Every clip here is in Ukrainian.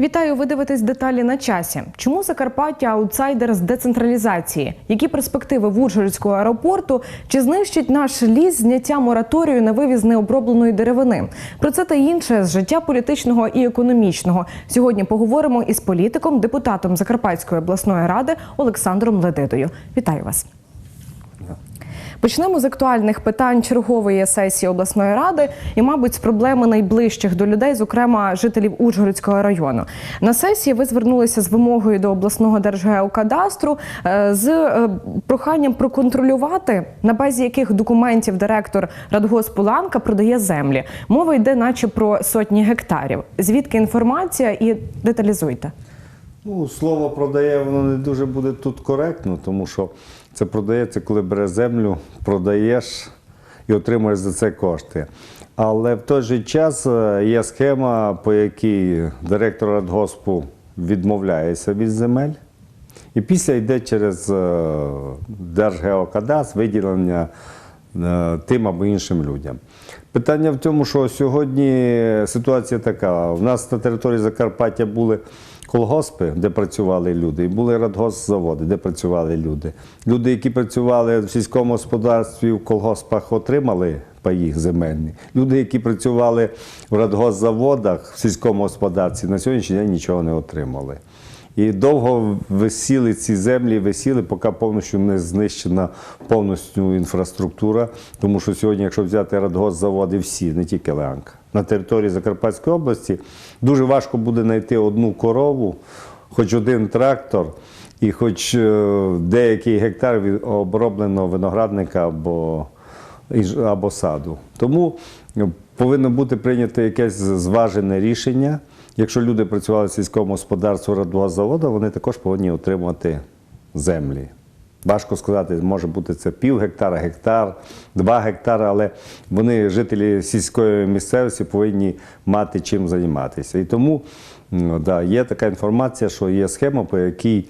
Вітаю, ви дивитесь деталі на часі. Чому Закарпаття аутсайдер з децентралізації? Які перспективи в Ужгородського аеропорту? Чи знищить наш ліс зняття мораторію на вивіз необробленої деревини? Про це та інше з життя політичного і економічного. Сьогодні поговоримо із політиком, депутатом Закарпатської обласної ради Олександром Ледидою. Вітаю вас. Почнемо з актуальних питань чергової сесії обласної ради і, мабуть, з проблеми найближчих до людей, зокрема жителів Ужгородського району. На сесії ви звернулися з вимогою до обласного держгеокадастру е, з е, проханням проконтролювати на базі яких документів директор Радгоспу Ланка продає землі. Мова йде, наче про сотні гектарів. Звідки інформація і деталізуйте. Ну, слово продає, воно не дуже буде тут коректно, тому що це продається, коли бере землю, продаєш і отримуєш за це кошти. Але в той же час е, є схема, по якій директор Радгоспу відмовляється від земель. І після йде через е, Держгеокадастр виділення е, тим або іншим людям. Питання в тому, що сьогодні ситуація така: у нас на території Закарпаття були колгоспи, де працювали люди, і були радгоспзаводи, де працювали люди. Люди, які працювали в сільському господарстві, в колгоспах, отримали паї земельні. Люди, які працювали в радгоспзаводах в сільському господарстві, на сьогоднішній день нічого не отримали. І довго висіли ці землі, висіли, поки повністю не знищена повністю інфраструктура. Тому що сьогодні, якщо взяти радгоспзаводи, всі, не тільки Леанка, на території Закарпатської області дуже важко буде знайти одну корову, хоч один трактор і хоч е, деякий гектар обробленого виноградника або, або саду. Тому е, повинно бути прийнято якесь зважене рішення. Якщо люди працювали в сільському господарстві радгоспзаводу, вони також повинні отримати землі. Важко сказати, може бути це пів гектара, гектар, два гектари, але вони, жителі сільської місцевості, повинні мати чим займатися. І тому да, є така інформація, що є схема, по якій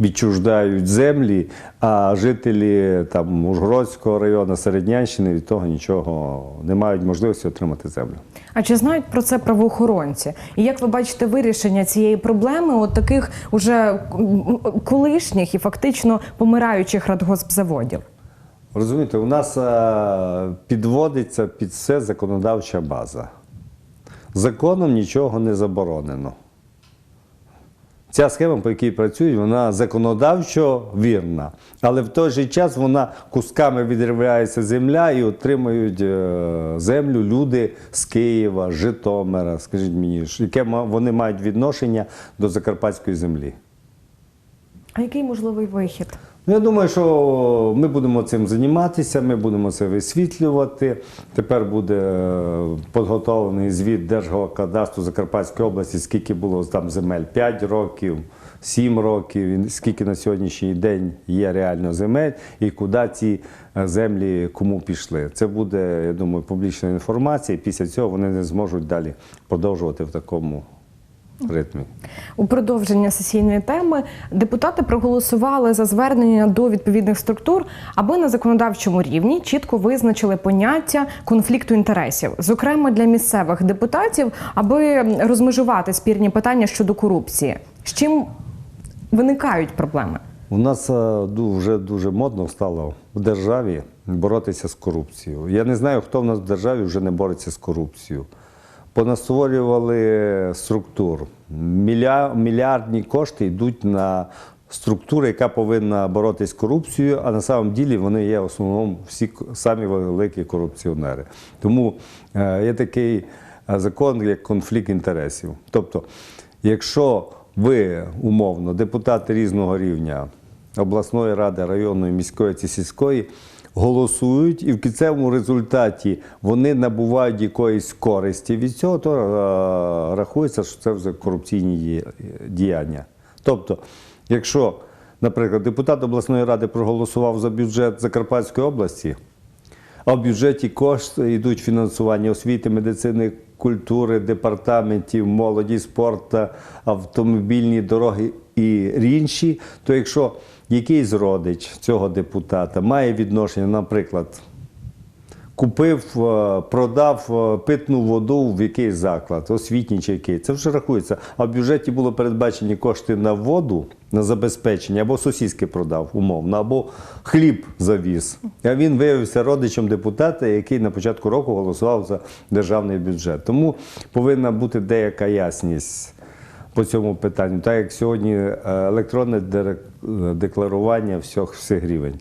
відчуждають землі, а жителі там, Ужгородського району, Середнянщини від того нічого не мають можливості отримати землю. А чи знають про це правоохоронці? І як ви бачите вирішення цієї проблеми от таких уже колишніх і фактично помираючих радгоспзаводів? Розумієте, у нас е, підводиться під все законодавча база. Законом нічого не заборонено. Ця схема, по якій працюють, вона законодавчо вірна. Але в той же час вона кусками відривляється земля і отримують е, землю люди з Києва, Житомира, скажіть мені, яке вони мають відношення до закарпатської землі. А який можливий вихід? Ну, я думаю, що ми будемо цим займатися, ми будемо це висвітлювати. Тепер буде е, підготовлений звіт Держгеокадастру Закарпатської області, скільки було там земель 5 років, 7 років, скільки на сьогоднішній день є реально земель і куди ці е, землі кому пішли. Це буде, я думаю, публічна інформація, і після цього вони не зможуть далі продовжувати в такому ритмі. У продовження сесійної теми депутати проголосували за звернення до відповідних структур, аби на законодавчому рівні чітко визначили поняття конфлікту інтересів, зокрема для місцевих депутатів, аби розмежувати спірні питання щодо корупції. З чим виникають проблеми? У нас е, вже дуже модно стало в державі боротися з корупцією. Я не знаю, хто в нас в державі вже не бореться з корупцією. Понастворювали структур. Мільярдні кошти йдуть на структуру, яка повинна боротися з корупцією, а на самом ділі вони є в основному всі самі великі корупціонери. Тому е, є такий е, закон, як конфлікт інтересів. Тобто, якщо ви умовно депутати різного рівня обласної ради, районної, міської чи сільської голосують, і в кінцевому результаті вони набувають якоїсь користі від цього, то е, рахується, що це вже корупційні діяння. Тобто, якщо, наприклад, депутат обласної ради проголосував за бюджет Закарпатської області, а в бюджеті кошти йдуть фінансування освіти, медицини, культури, департаментів, молоді, спорту, автомобільні дороги і інші. То якщо якийсь родич цього депутата має відношення, наприклад, купив, е, продав е, питну воду в якийсь заклад, освітній чи який. Це вже рахується. А в бюджеті було передбачені кошти на воду, на забезпечення, або сосіски продав умовно, або хліб завіз. А він виявився родичем депутата, який на початку року голосував за державний бюджет. Тому повинна бути деяка ясність по цьому питанню, так як сьогодні е, електронне декларування всіх, всіх рівень.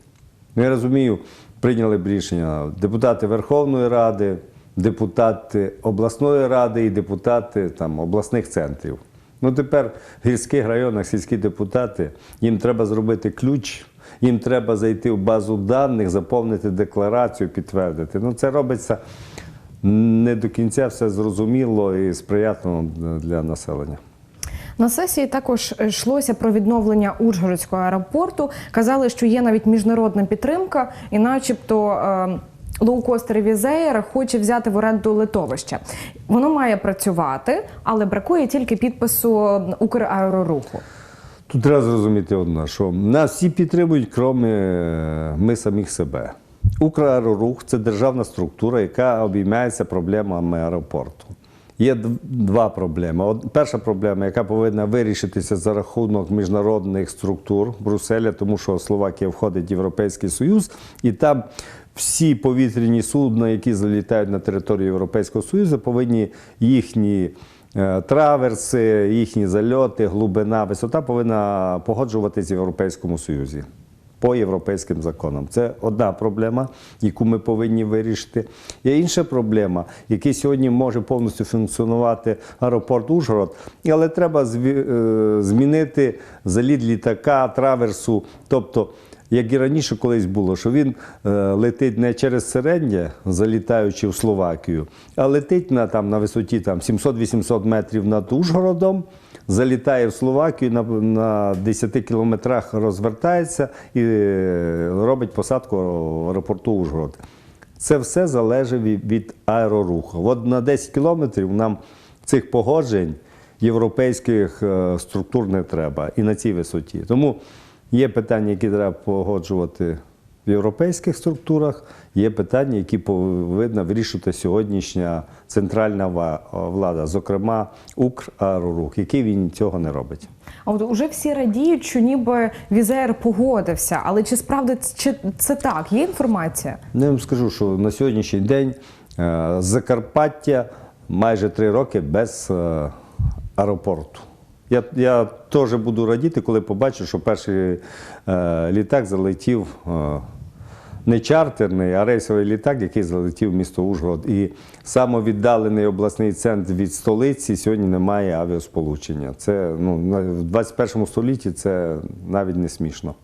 Ну, я розумію, прийняли б рішення депутати Верховної Ради, депутати обласної ради і депутати там, обласних центрів. Ну тепер в гірських районах сільські депутати, їм треба зробити ключ, їм треба зайти в базу даних, заповнити декларацію, підтвердити. Ну це робиться не до кінця все зрозуміло і сприятливо для населення. На сесії також йшлося про відновлення Ужгородського аеропорту. Казали, що є навіть міжнародна підтримка, і, начебто, е, лоукостер Візеєр хоче взяти в оренду литовище. Воно має працювати, але бракує тільки підпису Украероруху. Тут треба зрозуміти одне, що нас всі підтримують, крім е, ми самих себе. Украерорух це державна структура, яка обіймається проблемами аеропорту. Є два проблеми. Од- Перша проблема, яка повинна вирішитися за рахунок міжнародних структур Брюсселя, тому що Словакія входить в Європейський Союз, і там всі повітряні судна, які залітають на територію Європейського Союзу, повинні їхні е, траверси, їхні зальоти, глибина, висота повинна погоджуватися в Європейському Союзі по європейським законам. Це одна проблема, яку ми повинні вирішити. Є інша проблема, який сьогодні може повністю функціонувати аеропорт Ужгород, але треба е, змінити заліт літака, траверсу. Тобто, як і раніше колись було, що він е, летить не через середнє, залітаючи в Словакію, а летить на, там, на висоті там, 700-800 метрів над Ужгородом, залітає в Словакію, на, на 10 кілометрах розвертається і е, робить посадку в аеропорту Ужгород. Це все залежить від, аероруху. От на 10 кілометрів нам цих погоджень європейських е, структур не треба і на цій висоті. Тому є питання, які треба погоджувати в європейських структурах, є питання, які повинна вирішувати сьогоднішня центральна влада, зокрема Украерорух, який він цього не робить. А от уже всі радіють, що ніби Візеєр погодився. Але чи справді чи це так? Є інформація? Ну, Я вам скажу, що на сьогоднішній день е, Закарпаття майже три роки без е, аеропорту. Я, я теж буду радіти, коли побачу, що перший е, літак залетів е, не чартерний, а рейсовий літак, який залетів в місто Ужгород. І самовіддалений обласний центр від столиці сьогодні немає авіасполучення. Це ну, в 21 столітті це навіть не смішно.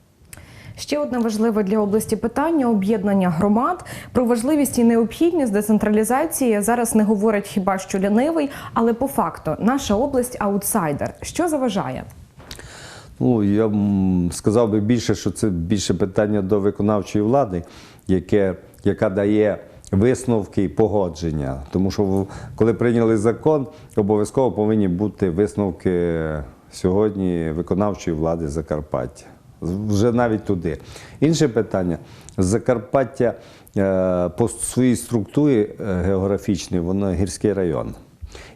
Ще одне важливе для області питання об'єднання громад. Про важливість і необхідність децентралізації зараз не говорить хіба що лінивий, але по факту наша область аутсайдер. Що заважає? Ну, я сказав би більше, що це більше питання до виконавчої влади, яке, яка дає висновки і погодження. Тому що коли прийняли закон, обов'язково повинні бути висновки сьогодні виконавчої влади Закарпаття. Вже навіть туди. Інше питання: Закарпаття е, по своїй структурі е, географічній, воно гірський район.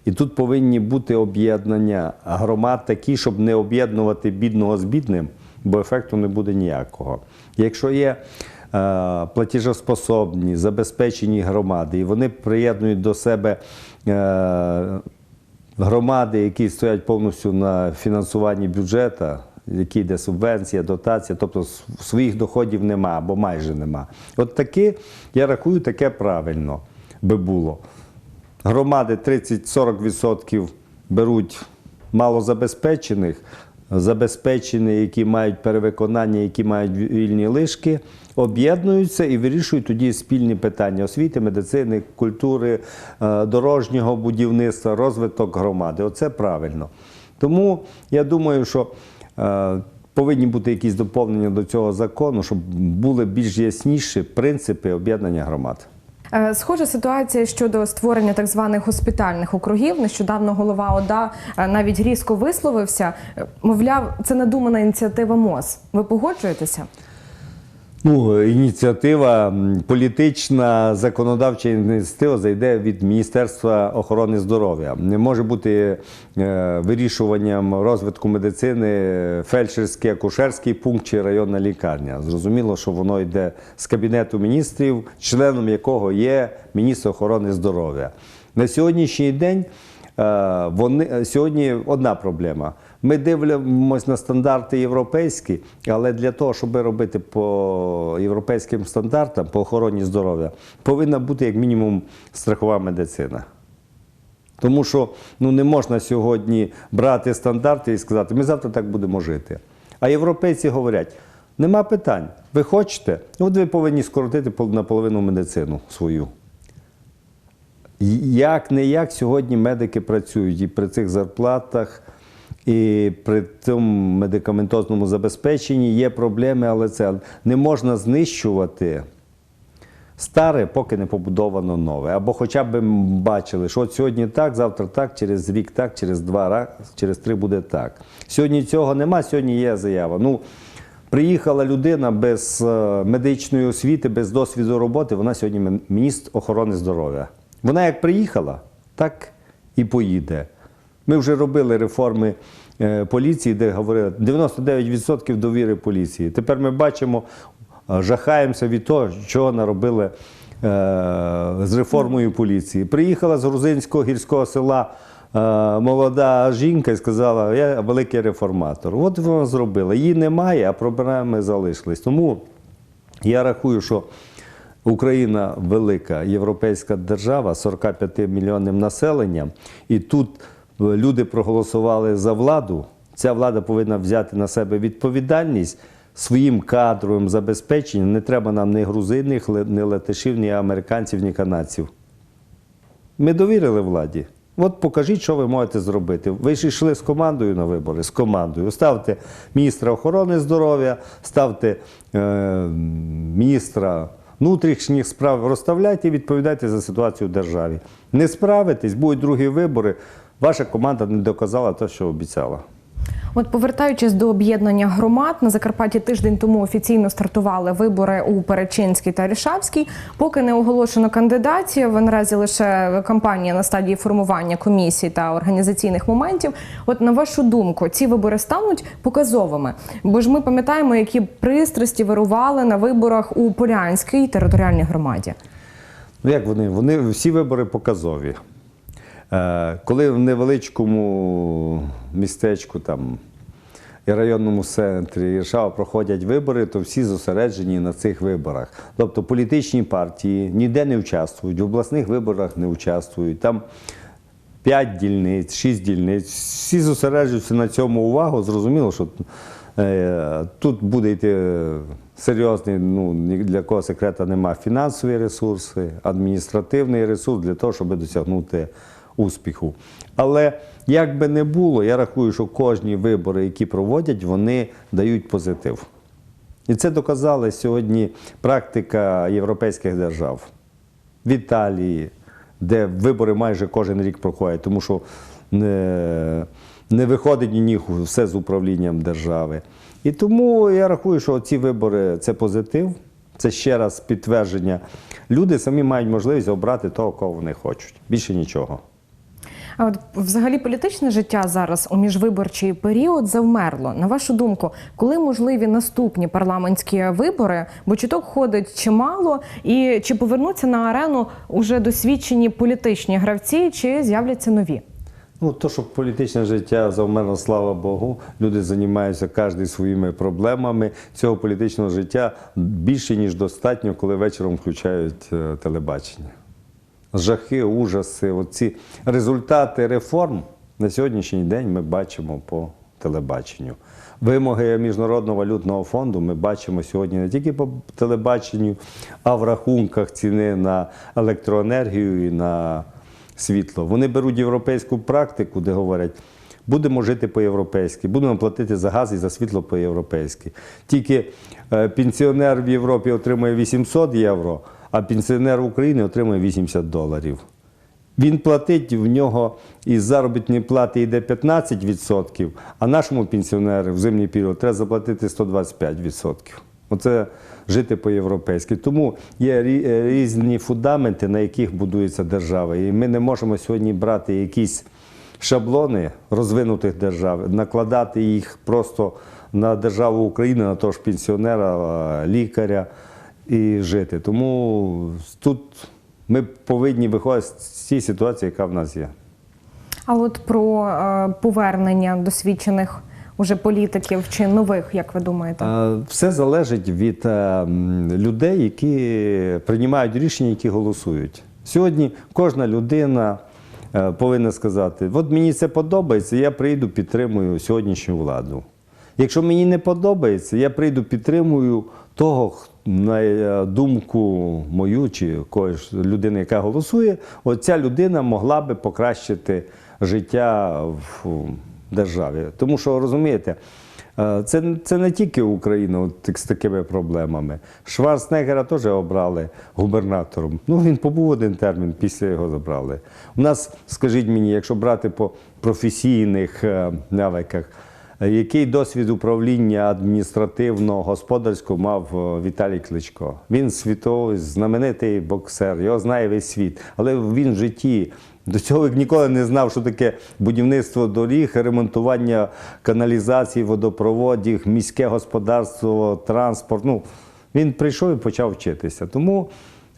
І тут повинні бути об'єднання громад такі, щоб не об'єднувати бідного з бідним, бо ефекту не буде ніякого. Якщо є е, платіжоспособні, забезпечені громади, і вони приєднують до себе громади, які стоять повністю на фінансуванні бюджету, які йде субвенція, дотація, тобто своїх доходів нема або майже нема. От таке, я рахую, таке правильно би було. Громади 30-40% беруть малозабезпечених, забезпечені, які мають перевиконання, які мають вільні лишки, об'єднуються і вирішують тоді спільні питання освіти, медицини, культури, е, дорожнього будівництва, розвиток громади. Оце правильно. Тому я думаю, що повинні бути якісь доповнення до цього закону, щоб були більш ясніші принципи об'єднання громад. Е, Схожа ситуація щодо створення так званих госпітальних округів. Нещодавно голова ОДА е, навіть різко висловився. Е, Мовляв, це надумана ініціатива МОЗ. Ви погоджуєтеся? Ну, ініціатива політична законодавча ініціатива зайде від Міністерства охорони здоров'я. Не може бути е, вирішуванням розвитку медицини фельдшерський, акушерський пункт чи районна лікарня. Зрозуміло, що воно йде з кабінету міністрів, членом якого є міністр охорони здоров'я. На сьогоднішній день Е, Вони сьогодні одна проблема. Ми дивимося на стандарти європейські, але для того, щоб робити по європейським стандартам, по охороні здоров'я, повинна бути як мінімум страхова медицина. Тому що ну, не можна сьогодні брати стандарти і сказати, ми завтра так будемо жити. А європейці говорять, нема питань. Ви хочете, от ви повинні скоротити наполовину медицину свою. Як не як сьогодні медики працюють і при цих зарплатах, і при цьому медикаментозному забезпеченні є проблеми, але це не можна знищувати старе, поки не побудовано нове. Або хоча б бачили, що от сьогодні так, завтра так, через рік так, через два ра- через три буде так. Сьогодні цього нема, сьогодні є заява. Ну, Приїхала людина без е, медичної освіти, без досвіду роботи, вона сьогодні міністр охорони здоров'я. Вона як приїхала, так і поїде. Ми вже робили реформи е, поліції, де говорили 99% довіри поліції. Тепер ми бачимо, е, жахаємося від того, чого наробили е, з реформою поліції. Приїхала з грузинського гірського села молода жінка і сказала, я великий реформатор. От вона зробила. Її немає, а проблеми залишились. Тому я рахую, що Україна велика європейська держава з 45 мільйонним населенням, і тут люди проголосували за владу. Ця влада повинна взяти на себе відповідальність своїм кадровим забезпеченням. Не треба нам ні грузин, ні латишів, ні американців, ні канадців. Ми довірили владі. От покажіть, що ви можете зробити. Ви ж йшли з командою на вибори, з командою. Ставте міністра охорони здоров'я, ставте е, міністра внутрішніх справ, розставляйте і відповідайте за ситуацію в державі. Не справитесь, будуть другі вибори. Ваша команда не доказала те, що обіцяла. От повертаючись до об'єднання громад, на Закарпатті тиждень тому офіційно стартували вибори у Перечинській та Рішавській. Поки не оголошено кандидатів. Наразі лише кампанія на стадії формування комісій та організаційних моментів. От на вашу думку, ці вибори стануть показовими? Бо ж ми пам'ятаємо, які пристрасті вирували на виборах у Полянській територіальній громаді. Ну як вони? Вони всі вибори показові. Е, Коли в невеличкому містечку там і районному центрі Іршава проходять вибори, то всі зосереджені на цих виборах. Тобто політичні партії ніде не участвують, в обласних виборах не участвують. Там 5 дільниць, 6 дільниць. Всі зосереджуються на цьому увагу. Зрозуміло, що е, тут буде йти серйозний, ну для кого секрета нема фінансові ресурси, адміністративний ресурс для того, щоб досягнути успіху. Але як би не було, я рахую, що кожні вибори, які проводять, вони дають позитив. І це доказала сьогодні практика європейських держав. В Італії, де вибори майже кожен рік проходять, тому що не, не виходить ні ніху все з управлінням держави. І тому я рахую, що ці вибори це позитив, це ще раз підтвердження. Люди самі мають можливість обрати того, кого вони хочуть. Більше нічого. А от взагалі політичне життя зараз у міжвиборчий період завмерло. На вашу думку, коли можливі наступні парламентські вибори? Бо чуток ходить чимало, і чи повернуться на арену уже досвідчені політичні гравці, чи з'являться нові? Ну, то, що політичне життя завмерло, слава Богу, люди займаються кожен своїми проблемами. Цього політичного життя більше, ніж достатньо, коли вечором включають е, телебачення. Жахи, ужаси, оці результати реформ на сьогоднішній день ми бачимо по телебаченню. Вимоги Міжнародного валютного фонду ми бачимо сьогодні не тільки по телебаченню, а в рахунках ціни на електроенергію і на світло. Вони беруть європейську практику, де говорять, будемо жити по-європейськи, будемо платити за газ і за світло по-європейськи. Тільки е, пенсіонер в Європі отримує 800 євро, а пенсіонер в Україні отримує 80 доларів. Він платить в нього із заробітної плати йде 15%, а нашому пенсіонеру в зимній період треба заплатити 125%. Оце жити по-європейськи. Тому є е, різні фундаменти, на яких будується держава. І ми не можемо сьогодні брати якісь шаблони розвинутих держав, накладати їх просто на державу України, на того ж пенсіонера, лікаря і жити. Тому тут ми повинні виходити з цієї ситуації, яка в нас є. А от про е, повернення досвідчених уже політиків чи нових, як ви думаєте? Е, Все залежить від е, людей, які приймають рішення, які голосують. Сьогодні кожна людина повинна сказати: от мені це подобається, я прийду, підтримую сьогоднішню владу. Якщо мені не подобається, я прийду, підтримую того, на е, думку мою чи когось людини, яка голосує, от ця людина могла би покращити життя в державі. Тому що розумієте, е, це, це не тільки Україна от, з такими проблемами. Шварценеггера теж обрали губернатором. Ну він побув один термін, після його забрали. У нас, скажіть мені, якщо брати по професійних е, навиках, який досвід управління адміністративно-господарського мав е, Віталій Кличко? Він світовий, знаменитий боксер, його знає весь світ. Але він в житті до цього ніколи не знав, що таке будівництво доріг, ремонтування каналізації, водопроводів, міське господарство, транспорт. Ну, він прийшов і почав вчитися. Тому,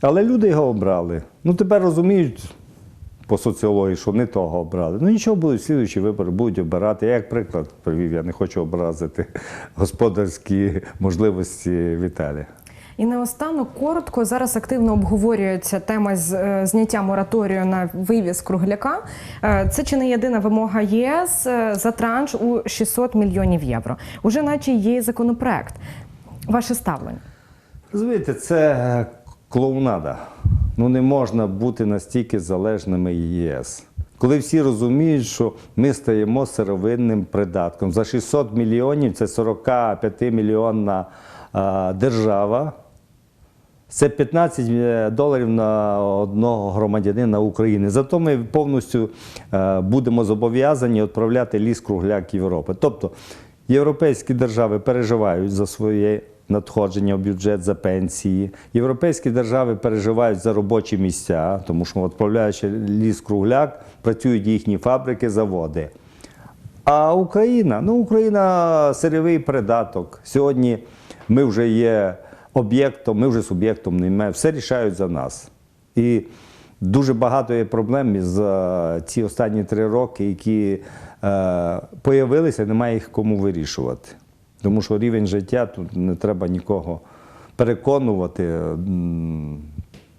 але люди його обрали. Ну тепер розуміють по соціології, що не того обрали. Ну нічого будуть слідуючі вибори, будуть обирати. Я як приклад привів, я не хочу образити господарські можливості Віталія. І наостанок коротко зараз активно обговорюється тема з е, зняття мораторію на вивіз кругляка. Е, Це чи не єдина вимога ЄС е, за транш у 600 мільйонів євро. Уже наче є законопроект. Ваше ставлення? Розумієте, це клоунада. Ну не можна бути настільки залежними ЄС. Коли всі розуміють, що ми стаємо сировинним придатком. За 600 мільйонів це 45 мільйонна держава. Це 15 е, доларів на одного громадянина України. Зато ми повністю е, будемо зобов'язані відправляти ліс кругляк Європи. Тобто європейські держави переживають за своє надходження в бюджет за пенсії. Європейські держави переживають за робочі місця, тому що відправляючи ліс кругляк, працюють їхні фабрики, заводи. А Україна, ну Україна сирєвий придаток. Сьогодні ми вже є об'єктом, ми вже суб'єктом не все рішають за нас. І дуже багато є проблем за ці останні три роки, які е, появилися, немає їх кому вирішувати. Тому що рівень життя тут не треба нікого переконувати.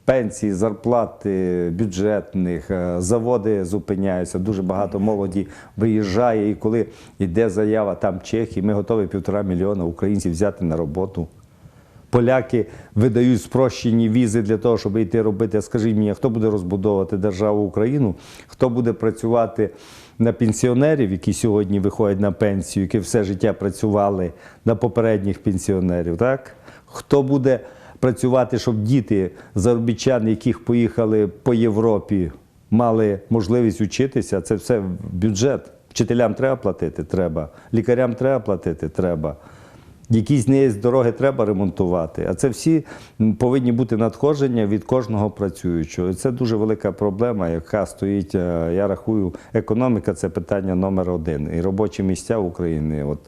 Пенсії, зарплати бюджетних, е, заводи зупиняються. Дуже багато молоді виїжджає. І коли йде заява там Чехії, ми готові півтора мільйона українців взяти на роботу. Поляки видають спрощені візи для того, щоб йти робити. Скажіть мені, хто буде розбудовувати державу Україну? Хто буде працювати на пенсіонерів, які сьогодні виходять на пенсію, які все життя працювали на попередніх пенсіонерів? Так? Хто буде працювати, щоб діти заробітчани, яких поїхали по Європі, мали можливість вчитися? Це все бюджет. Вчителям треба платити? Треба. Лікарям треба платити? Треба. Якісь не дороги треба ремонтувати. А це всі повинні бути надходження від кожного працюючого. Це дуже велика проблема, яка стоїть. е, Я рахую, економіка це питання номер один. І робочі місця України. От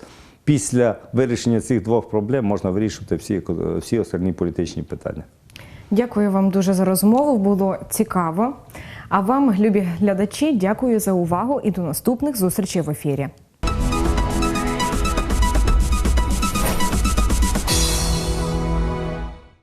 після вирішення цих двох проблем можна вирішувати всі, всі остальні політичні питання. Дякую вам дуже за розмову. Було цікаво. А вам, любі глядачі, дякую за увагу і до наступних зустрічей в ефірі.